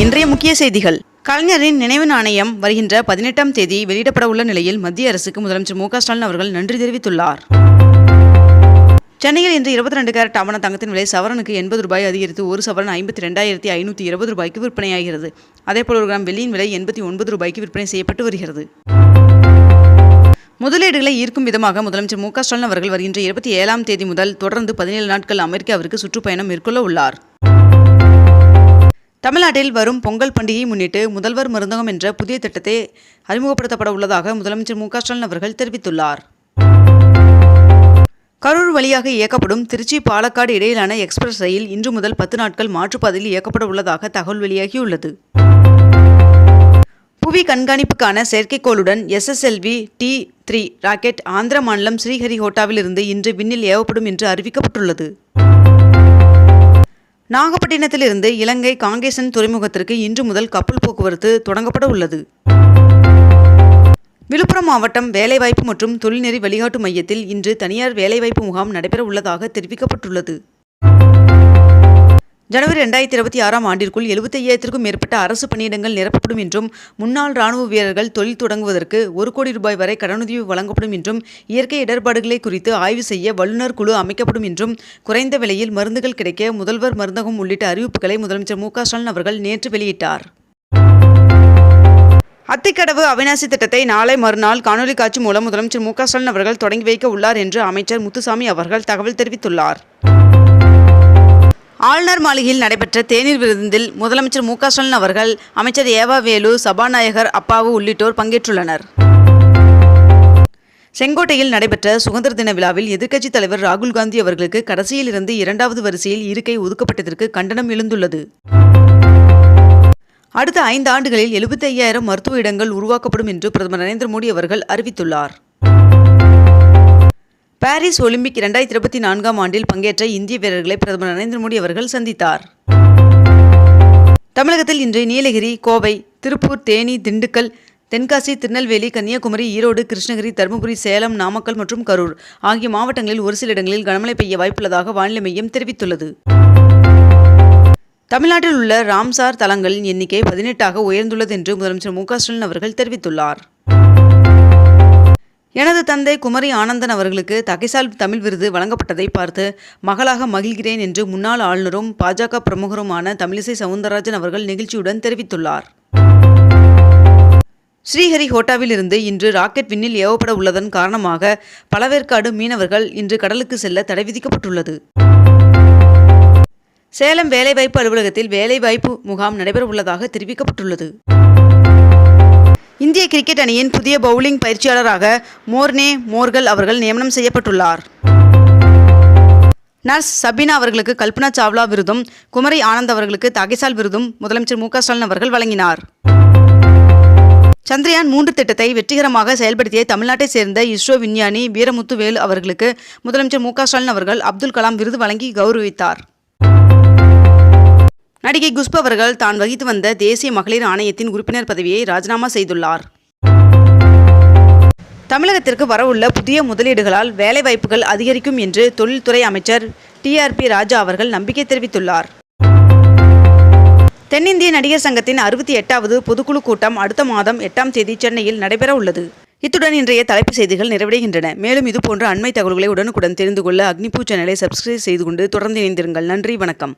இன்றைய முக்கிய செய்திகள். கலைஞரின் நினைவு நாணயம் வருகின்ற பதினெட்டாம் தேதி வெளியிடப்பட உள்ள நிலையில் மத்திய அரசுக்கு முதலமைச்சர் மு ஸ்டாலின் அவர்கள் நன்றி தெரிவித்துள்ளார். சென்னையில் இன்று இருபத்தி ரெண்டு கேரட் ஆவண தங்கத்தின் விலை சவரனுக்கு எண்பது ரூபாய் அதிகரித்து ஒரு சவரன் ஐம்பத்தி ரெண்டாயிரத்தி ஐநூற்றி இருபது ரூபாய்க்கு விற்பனையாகிறது. அதேபோல் ஒரு கிராம் வெள்ளியின் விலை எண்பத்தி ஒன்பது ரூபாய்க்கு விற்பனை செய்யப்பட்டு வருகிறது. முதலீடுகளை ஈர்க்கும் விதமாக முதலமைச்சர் மு ஸ்டாலின் அவர்கள் வருகின்ற இருபத்தி ஏழாம் தேதி முதல் தொடர்ந்து பதினேழு நாட்கள் அமெரிக்காவிற்கு சுற்றுப்பயணம் மேற்கொள்ள உள்ளார். தமிழ்நாட்டில் வரும் பொங்கல் பண்டிகையை முன்னிட்டு முதல்வர் மருந்தகம் என்ற புதிய திட்டத்தை அறிமுகப்படுத்தப்பட உள்ளதாக முதலமைச்சர் மு ஸ்டாலின் அவர்கள் தெரிவித்துள்ளார். கரூர் வழியாக இயக்கப்படும் திருச்சி பாலக்காடு இடையிலான எக்ஸ்பிரஸ் ரயில் இன்று முதல் பத்து நாட்கள் மாற்றுப்பாதையில் இயக்கப்பட உள்ளதாக தகவல் வெளியாகியுள்ளது. புவி கண்காணிப்புக்கான செயற்கைக்கோளுடன் SSLV D three rocket Andhra மாநிலம் ஸ்ரீஹரிகோட்டாவிலிருந்து இன்று விண்ணில் ஏவப்படும் என்று அறிவிக்கப்பட்டுள்ளது. நாகப்பட்டினத்திலிருந்து இலங்கை காங்கேசன் துறைமுகத்திற்கு இன்று முதல் கப்பல் போக்குவரத்து தொடங்கப்பட உள்ளது. விழுப்புரம் மாவட்டம் வேலைவாய்ப்பு மற்றும் தொழில்நெறி வழிகாட்டு மையத்தில் இன்று தனியார் வேலைவாய்ப்பு முகாம் நடைபெற உள்ளதாக தெரிவிக்கப்பட்டுள்ளது. ஜனவரி ரெண்டாயிரத்தி இருபத்தி ஆறாம் ஆண்டிற்குள் எழுபத்தையாயிரத்திற்கும் மேற்பட்ட அரசு பணியிடங்கள் நிரப்பப்படும் என்றும் முன்னாள் ராணுவ வீரர்கள் தொழில் தொடங்குவதற்கு ஒரு கோடி ரூபாய் வரை கடனுதவி வழங்கப்படும் என்றும் இயற்கை இடர்பாடுகளை குறித்து ஆய்வு செய்ய வல்லுநர் குழு அமைக்கப்படும் என்றும் குறைந்த விலையில் மருந்துகள் கிடைக்க முதல்வர் மருந்தகம் உள்ளிட்ட அறிவிப்புகளை முதலமைச்சர் மு ஸ்டாலின் அவர்கள் நேற்று வெளியிட்டார். அத்திக்கடவு அவிநாசி திட்டத்தை நாளை மறுநாள் காணொலி காட்சி மூலம் முதலமைச்சர் மு ஸ்டாலின் அவர்கள் தொடங்கி வைக்க உள்ளார் என்று அமைச்சர் முத்துசாமி அவர்கள் தகவல் தெரிவித்துள்ளார். ஆளுநர் மாளிகையில் நடைபெற்ற தேநீர் விருந்தில் முதலமைச்சர் மு ஸ்டாலின் அவர்கள் அமைச்சர் ஏவா வேலு சபாநாயகர் அப்பாவு உள்ளிட்டோர் பங்கேற்றுள்ளனர். செங்கோட்டையில் நடைபெற்ற சுதந்திர தின விழாவில் எதிர்க்கட்சித் தலைவர் ராகுல் காந்தி அவர்களுக்கு கடைசியில் இருந்து இரண்டாவது வரிசையில் இருக்கை ஒதுக்கப்பட்டதற்கு கண்டனம் எழுந்துள்ளது. அடுத்த ஐந்து ஆண்டுகளில் எழுபத்தி ஐயாயிரம் மருத்துவ இடங்கள் உருவாக்கப்படும் என்று பிரதமர் நரேந்திர மோடி அவர்கள் அறிவித்துள்ளார். பாரிஸ் ஒலிம்பிக் இரண்டாயிரத்தி இருபத்தி நான்காம் ஆண்டில் பங்கேற்ற இந்திய வீரர்களை பிரதமர் நரேந்திர மோடி அவர்கள் சந்தித்தார். தமிழகத்தில் இன்று நீலகிரி கோவை திருப்பூர் தேனி திண்டுக்கல் தென்காசி திருநெல்வேலி கன்னியாகுமரி ஈரோடு கிருஷ்ணகிரி தருமபுரி சேலம் நாமக்கல் மற்றும் கரூர் ஆகிய மாவட்டங்களில் ஒரு சில இடங்களில் கனமழை பெய்ய வாய்ப்புள்ளதாக வானிலை மையம் தெரிவித்துள்ளது. தமிழ்நாட்டில் உள்ள ராம்சார் தலங்களின் எண்ணிக்கை பதினெட்டாக உயர்ந்துள்ளது என்று முதலமைச்சர் மு க ஸ்டாலின் அவர்கள் தெரிவித்துள்ளார். எனது தந்தை குமரி ஆனந்தன் அவர்களுக்கு தகைசால் தமிழ் விருது வழங்கப்பட்டதை பார்த்து மகளாக மகிழ்கிறேன் என்று முன்னாள் ஆளுநரும் பாஜக பிரமுகருமான தமிழிசை சவுந்தரராஜன் அவர்கள் நெகிழ்ச்சியுடன் தெரிவித்துள்ளார். ஸ்ரீஹரிகோட்டாவில் இருந்து இன்று ராக்கெட் விண்ணில் ஏவப்பட உள்ளதன் காரணமாக பலவேற்காடு மீனவர்கள் இன்று கடலுக்கு செல்ல தடை விதிக்கப்பட்டுள்ளது. சேலம் வேலைவாய்ப்பு அலுவலகத்தில் வேலைவாய்ப்பு முகாம் நடைபெற உள்ளதாக தெரிவிக்கப்பட்டுள்ளது. இந்திய கிரிக்கெட் அணியின் புதிய பவுலிங் பயிற்சியாளராக மோர்னே மோர்கல் அவர்கள் நியமனம் செய்யப்பட்டுள்ளார். நர்ஸ் சபீனா அவர்களுக்கு கல்பனா சாவ்லா விருதும் குமரி ஆனந்த் அவர்களுக்கு தகைசால் விருதும் முதலமைச்சர் மு க ஸ்டாலின் அவர்கள் வழங்கினார். சந்திரயான் மூன்று திட்டத்தை வெற்றிகரமாக செயல்படுத்திய தமிழ்நாட்டைச் சேர்ந்த இஸ்ரோ விஞ்ஞானி வீரமுத்து வேலு அவர்களுக்கு முதலமைச்சர் மு க ஸ்டாலின் அவர்கள் அப்துல் கலாம் விருது வழங்கி கௌரவித்தார். நடிகை குஷ்பு அவர்கள் தான் வகித்து வந்த தேசிய மகளிர் ஆணையத்தின் உறுப்பினர் பதவியை ராஜினாமா செய்துள்ளார். தமிழகத்திற்கு வரவுள்ள புதிய முதலீடுகளால் வேலைவாய்ப்புகள் அதிகரிக்கும் என்று தொழில்துறை அமைச்சர் டிஆர்பி ராஜா அவர்கள் நம்பிக்கை தெரிவித்துள்ளார். தென்னிந்திய நடிகர் சங்கத்தின் அறுபத்தி எட்டாவது பொதுக்குழு கூட்டம் அடுத்த மாதம் எட்டாம் தேதி சென்னையில் நடைபெற உள்ளது. இத்துடன் இன்றைய தலைப்புச் செய்திகள் நிறைவடைகின்றன. மேலும் இதுபோன்ற அண்மை தகவல்களை உடனுக்குடன் தெரிந்து கொள்ள அக்னிபூ சேனலை சப்ஸ்கிரைப் செய்து கொண்டு தொடர்ந்து இணைந்திருங்கள். நன்றி வணக்கம்.